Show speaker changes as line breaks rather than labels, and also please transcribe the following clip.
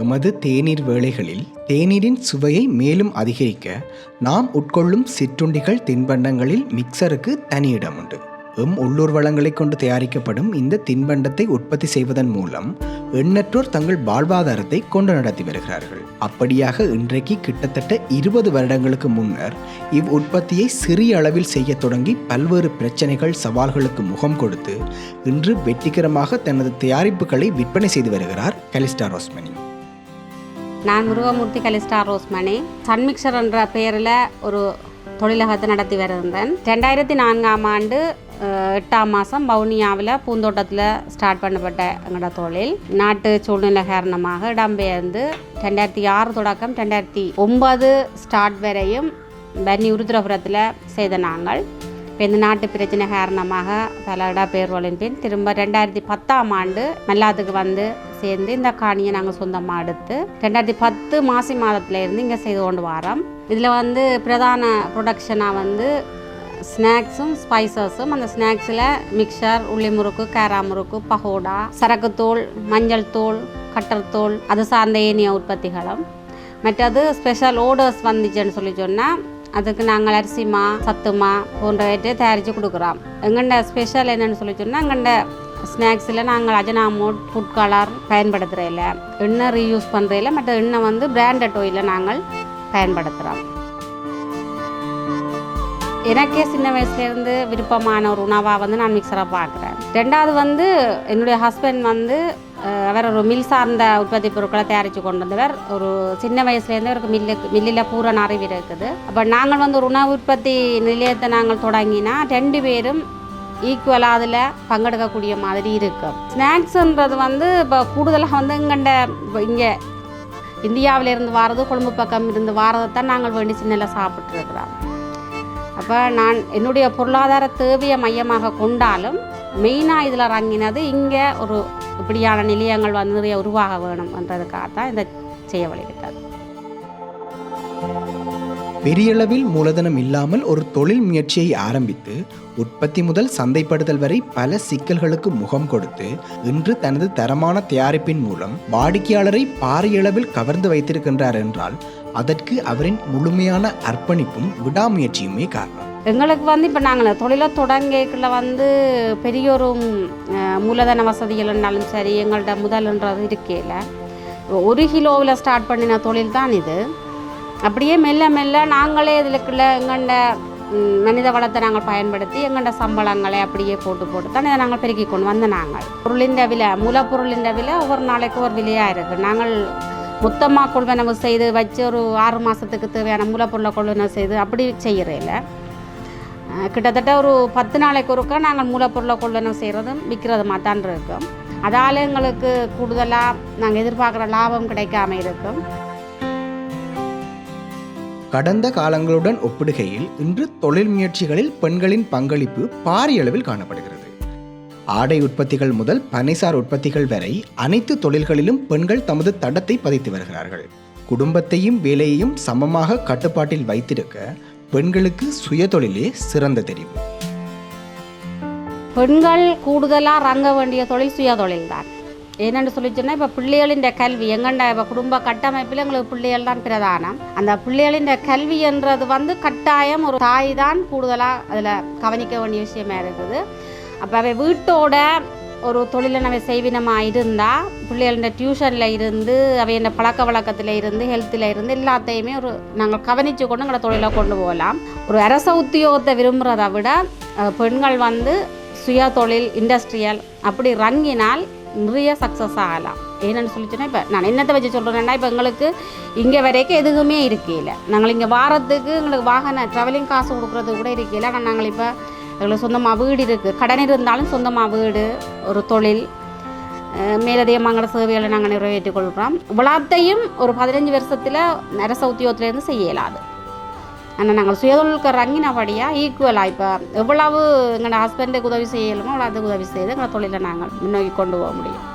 எமது தேநீர் வேளைகளில் தேநீரின் சுவையை மேலும் அதிகரிக்க நாம் உட்கொள்ளும் சிற்றுண்டிகள் தின்பண்டங்களில் மிக்சருக்கு தனி இடம் உண்டு எம் உள்ளூர் வளங்களை கொண்டு தயாரிக்கப்படும் இந்த தின்பண்டத்தை உற்பத்தி செய்வதன் மூலம் எண்ணற்றோர் தங்கள் வாழ்வாதாரத்தை கொண்டு நடத்தி வருகிறார்கள். அப்படியாக இன்றைக்கு கிட்டத்தட்ட இருபது வருடங்களுக்கு முன்னர் இவ் உற்பத்தியை சிறிய அளவில் செய்ய தொடங்கி பல்வேறு பிரச்சனைகள் சவால்களுக்கு முகம் கொடுத்து இன்று வெற்றிகரமாக தனது தயாரிப்புகளை விற்பனை செய்து வருகிறார் கலிஸ்டா ரோஸ்மணி.
நான் முருகமூர்த்தி கலிஸ்டார் ரோஸ்மணி. சன்மிக்சர் என்ற பெயரில் ஒரு தொழிலகத்தை நடத்தி வருகின்றேன் ரெண்டாயிரத்தி நான்காம் ஆண்டு எட்டாம் மாதம் வவுனியாவில் பூந்தோட்டத்தில் ஸ்டார்ட் பண்ணப்பட்ட எங்களோட தொழில். நாட்டு சூழ்நிலை காரணமாக இடம்பெயர்ந்து ரெண்டாயிரத்தி ஆறு தொடக்கம் ரெண்டாயிரத்தி ஒன்பது ஸ்டார்ட் வரையும் பன்னி உருத்ரபுரத்தில் செய்த நாங்கள். இப்போ இந்த நாட்டு பிரச்சனை காரணமாக பல இடப்பெயர்வுகளின் பின் திரும்ப ரெண்டாயிரத்தி பத்தாம் ஆண்டு மல்லாத்துக்கு வந்து சேர்ந்து இந்த காணியை நாங்கள் சொந்தமாக எடுத்து ரெண்டாயிரத்தி பத்து மாசி மாதத்துலேருந்து இங்கே செய்து கொண்டு வரோம். இதில் வந்து பிரதான ப்ரொடக்ஷனாக வந்து ஸ்நாக்ஸும் ஸ்பைசஸும் அந்த ஸ்நாக்ஸில் மிக்சர் உள்ளி முறுக்கு கேரா முறுக்கு பகோடா சரக்குத்தூள் மஞ்சள் தூள் கட்டர்தூள் அது சார்ந்த ஏனிய உற்பத்திகளும். மற்றது ஸ்பெஷல் ஓர்டர்ஸ் வந்துச்சுன்னு சொல்லி சொன்னால் அதுக்கு நாங்கள் அரிசிமா சத்துமா போன்றவற்றை தயாரித்து கொடுக்குறோம். எங்கண்ட ஸ்பெஷல் என்னன்னு சொல்லி சொன்னால் எங்கண்ட ஸ்நாக்ஸில் நாங்கள் அஜனாமோட் ஃபுட் கலர் பயன்படுத்துகிறதில்ல எண்ணெய் ரீயூஸ் பண்ணுறதில்ல மற்ற எண்ணெய் வந்து பிராண்டட் ஆயில நாங்கள் பயன்படுத்துகிறோம் எனக்கே சின்ன வயசுலேருந்து விருப்பமான ஒரு உணவாக வந்து நான் மிக்சராக பார்க்குறேன். ரெண்டாவது வந்து என்னுடைய ஹஸ்பண்ட் வந்து அவர் ஒரு மில் சார்ந்த உற்பத்தி பொருட்களை தயாரித்து கொண்டு வந்தவர். ஒரு சின்ன வயசுலேருந்து அவருக்கு மில்லுக்கு மில்லில் பூரண அறிவு இருக்குது. அப்போ நாங்கள் வந்து ஒரு உணவு உற்பத்தி நிலையத்தை நாங்கள் தொடங்கினா ரெண்டு பேரும் ஈக்குவலாக அதில் பங்கெடுக்கக்கூடிய மாதிரி இருக்கும் ஸ்நாக்ஸுன்றது வந்து இப்போ கூடுதலாக வந்து இங்கண்ட இப்போ இங்கே இந்தியாவிலேருந்து வாரது கொழும்பு பக்கம் இருந்து வாரதை தான் நாங்கள் வேண்டி சின்னல சாப்பிட்ருக்குறோம் அப்போ நான் என்னுடைய பொருளாதார தேவையை மையமாக கொண்டாலும் மெயினாக இதில் இறங்கினது இங்கே ஒரு இப்படியான நிலையங்கள் வந்து நிறைய உருவாக வேணும் என்றதுக்காக தான் இதை செய்ய வழிகள்.
பெரியளவில் மூலதனம் இல்லாமல் ஒரு தொழில் முயற்சியை ஆரம்பித்து உற்பத்தி முதல் சந்தைப்படுத்தல் வரை பல சிக்கல்களுக்கு முகம் கொடுத்து இன்று தனது தரமான தயாரிப்பின் மூலம் வாடிக்கையாளரை பாரியளவில் கவர்ந்து வைத்திருக்கின்றார் என்றால் அதற்கு அவரின் முழுமையான அர்ப்பணிப்பும் விடாமுயற்சியுமே காரணம்.
எங்களுக்கு வந்து இப்போ நாங்கள் தொழிலை தொடங்கிக்கல வந்து பெரிய ஒரு மூலதன வசதிகள் இருந்தாலும் சரி எங்கள்கிட்ட முதல்ன்றது இருக்கையில் ஒரு கிலோவில் ஸ்டார்ட் பண்ணின தொழில் தான் இது. அப்படியே மெல்ல மெல்ல நாங்களே இதுக்குள்ள எங்கண்ட மனித வளத்தை நாங்கள் பயன்படுத்தி எங்கண்ட சம்பளங்களை அப்படியே போட்டு போட்டு தான் இதை நாங்கள் பெருக்கி கொண்டு வந்த நாங்கள். பொருளின் விலை மூலப்பொருளின் விலை ஒவ்வொரு நாளைக்கு ஒரு விலையாக இருக்குது நாங்கள் மொத்தமாக கொள்வனவு செய்து வச்சு ஒரு ஆறு மாதத்துக்கு தேவையான மூலப்பொருளை கொள்வனவு செய்து அப்படி செய்கிறதில்ல கிட்டத்தட்ட ஒரு பத்து நாளைக்கு ஒருக்கா நாங்கள் மூலப்பொருளை கொள்வனவு செய்கிறதும் விற்கிறதுமா தான் இருக்கும். அதால் எங்களுக்கு கூடுதலாக நாங்கள் எதிர்பார்க்குற லாபம் கிடைக்காம இருக்கும்.
கடந்த காலங்களுடன் ஒப்பிடுகையில் இன்று தொழில் முயற்சிகளில் பெண்களின் பங்களிப்பு பாரிய அளவில் காணப்படுகிறது. ஆடை உற்பத்திகள் முதல் பனைசார் உற்பத்திகள் வரை அனைத்து தொழில்களிலும் பெண்கள் தமது தடத்தை பதித்து வருகிறார்கள். குடும்பத்தையும் வேலையையும் சமமாக கட்டுப்பாட்டில் வைத்திருக்க பெண்களுக்கு சுயதொழிலே சிறந்த தெரிவு.
பெண்கள் கூடுதலாக ரங்க வேண்டிய தொழில் சுய தொழில் தான் என்னென்னு சொல்லி சொன்னால் இப்போ பிள்ளைகளின் கல்வி எங்கண்ட இப்போ குடும்ப கட்டமைப்பில் எங்களுக்கு பிள்ளைகள் தான் பிரதானம். அந்த பிள்ளைகளின் கல்வி என்றது வந்து கட்டாயம் ஒரு தாய் தான் கூடுதலாக அதில் கவனிக்க வேண்டிய விஷயமா இருக்குது. அப்போ அவை வீட்டோட ஒரு தொழிலை நம்ம செய்வினமாக இருந்தால் பிள்ளைகளின் டியூஷனில் இருந்து அவை என்ன பழக்க வழக்கத்தில் இருந்து ஹெல்த்தில் இருந்து எல்லாத்தையுமே ஒரு நாங்கள் கவனித்து கொண்டு எங்களை தொழிலை கொண்டு போகலாம். ஒரு அரச உத்தியோகத்தை விரும்புகிறத விட பெண்கள் வந்து சுய தொழில் இண்டஸ்ட்ரியல் அப்படி ரங்கினால் நிறைய சக்ஸஸ் ஆகலாம். ஏன்னு சொல்லிச்சுன்னா இப்போ நான் என்னத்தை வச்சு சொல்கிறேன்னா இப்போ எங்களுக்கு இங்கே வரைக்கும் எதுவுமே இருக்கையில். நாங்கள் இங்கே வாரத்துக்கு எங்களுக்கு வாகன ட்ராவலிங் காசு கொடுக்குறது கூட இருக்கையில். ஆனால் நாங்கள் இப்போ எங்களுக்கு சொந்தமாக வீடு இருக்குது கடன் இருந்தாலும் சொந்தமாக வீடு ஒரு தொழில் அஹ், மேலதிகமாக எங்களோட சேவைகளை நாங்கள் நிறைவேற்றிக் கொள்கிறோம். இவ்வளோத்தையும் ஒரு பதினஞ்சு வருஷத்தில் அரச உத்தியோகத்திலேருந்து செய்யலாது ஆனால் நாங்கள் சுயதொழிலுக்கு ரங்கினபடியாக ஈக்குவலாக இப்போ எவ்வளவு எங்களோட ஹஸ்பண்டுக்கு உதவி செய்யலுமோ அவ்வளோ அதுக்கு உதவி செய்து எங்களை தொழிலை நாங்கள் முன்னோக்கி கொண்டு போக முடியும்.